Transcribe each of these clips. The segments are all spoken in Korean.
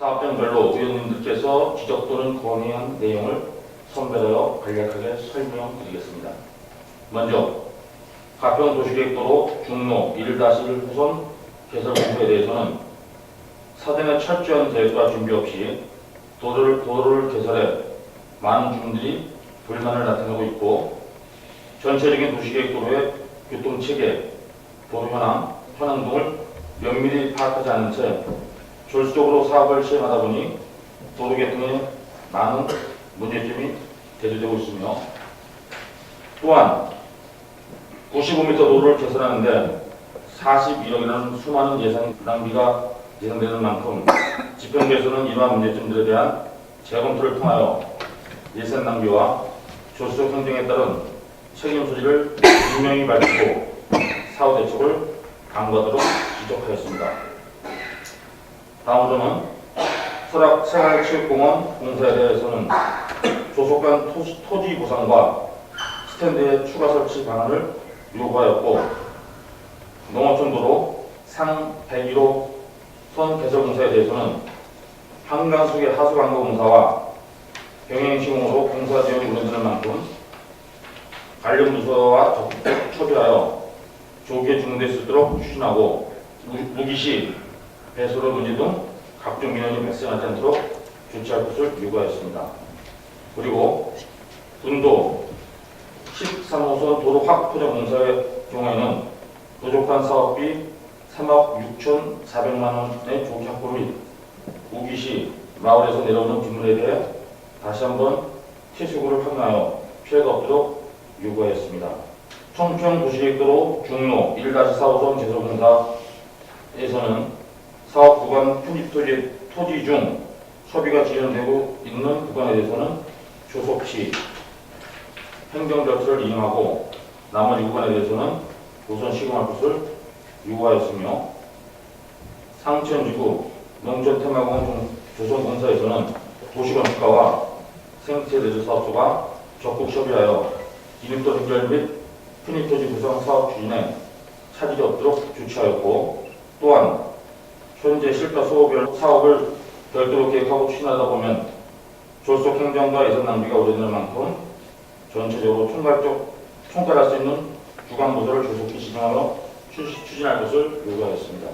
사업장별로 의원님들께서 지적 또는 건의한 내용을 선별하여 간략하게 설명드리겠습니다. 먼저 가평 도시계획도로 중로 1-1 호선 개설 공사에 대해서는 사전에 철저한 계획과 준비 없이 도로를, 도로를 개설해 많은 주민들이 불만을 나타내고 있고 전체적인 도시계획도로의 교통체계, 도로 현황, 현황 등을 면밀히 파악하지 않은 채 졸속으로 사업을 시행하다 보니 도로 개통에 많은 문제점이 대두되고 있으며 또한 95m 도로를 개설하는데 41억이라는 수많은 예산 낭비가 예상되는 만큼 지평계에서는 이러한 문제점들에 대한 재검토를 통하여 예산 낭비와 조수적 행정에 따른 책임 소지를 분명히 밝히고 사후 대책을 강구하도록 지적하였습니다. 다음으로는 설악 생활체육공원 공사에 대해서는 조속한 토, 토지 보상과 스탠드의 추가 설치 방안을 요구하였고 농어촌도로 상 101호 선 개설 공사에 대해서는 한강수의 하수 광고 공사와 병행 시공으로 공사 지역이 우려되는 만큼 관련 부서와 적극적 협의하여 조기에 진행될 수 있도록 추진하고 무- 무기시 배수로 문제 등 각종 민원이 발생하지 않도록 조치할 것을 요구하였습니다. 그리고 군도 13호선 도로 확 포장 공사의 경우에는 부족한 사업비 3억 6천4백만 원의 조기 확보 및 우기 시 마을에서 내려오는 빗물에 대해 다시 한번 퇴수구를 확인하여 피해가 없도록 요구하였습니다. 청평 도시계획도로 중로 1-4호선 제설공사에서는 구간 편입 토지, 토지 중 소비가 지연되고 있는 구간에 대해서는 조속히 행정 절차를 이용하고 나머지 구간에 대해서는 우선 시공할 것을 요구하였으며 상천지구 농촌테마공원 조선공사에서는 도시건축가와 생태대조 사업소가 적극 협의하여 기능도 해결 및 편입토지 구성 사업 추진에 차질이 없도록 조치하였고 또한 현재 실가 수호별 사업을 별도로 계획하고 추진하다 보면 졸속 행정과 예산 낭비가 우려되는 만큼 전체적으로 총괄적 총괄할 수 있는 주관 부서를 조속히 추- 추진할 것을 요구하였습니다.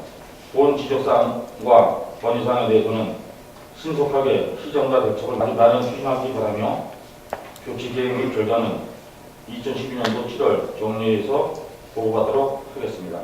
본 지적사항과 건의사항에 대해서는 신속하게 시정과 대책을 마련 추진하기 바라며 교치 계획 및 결과는 2012년도 7월 정리해서 보고받도록 하겠습니다.